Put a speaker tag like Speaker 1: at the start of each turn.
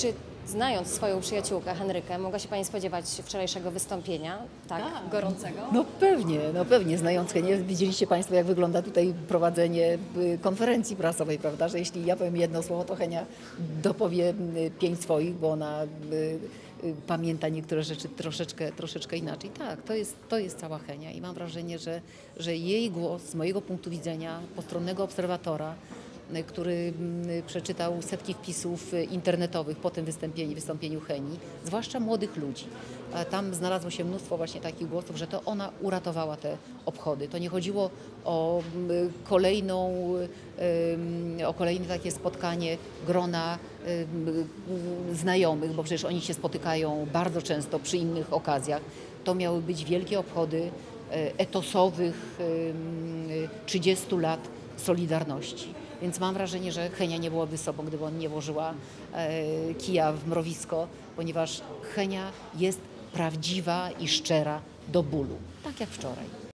Speaker 1: Czy znając swoją przyjaciółkę Henrykę, mogła się Pani spodziewać wczorajszego wystąpienia, tak, gorącego?
Speaker 2: No pewnie, no pewnie, znając Henię, widzieliście Państwo, jak wygląda tutaj prowadzenie y, konferencji prasowej, prawda, że jeśli ja powiem jedno słowo, to Henia dopowie y, pięć swoich, bo ona y, pamięta niektóre rzeczy troszeczkę, troszeczkę inaczej. Tak, to jest, to jest cała Henia i mam wrażenie, że, że jej głos z mojego punktu widzenia, postronnego obserwatora, który mm, przeczytał setki wpisów y, internetowych po tym wystąpieniu, wystąpieniu Heni, zwłaszcza młodych ludzi. Tam znalazło się mnóstwo właśnie takich głosów, że to ona uratowała te obchody. To nie chodziło o mm, kolejną, ym, o kolejne takie spotkanie grona znajomych, bo przecież oni się spotykają bardzo często przy innych okazjach. To miały być wielkie obchody etosowych ym, 30 lat Solidarności. Więc mam wrażenie, że Henia nie byłaby sobą, gdyby on nie włożyła e, kija w mrowisko, ponieważ Henia jest prawdziwa i szczera do bólu, tak jak wczoraj.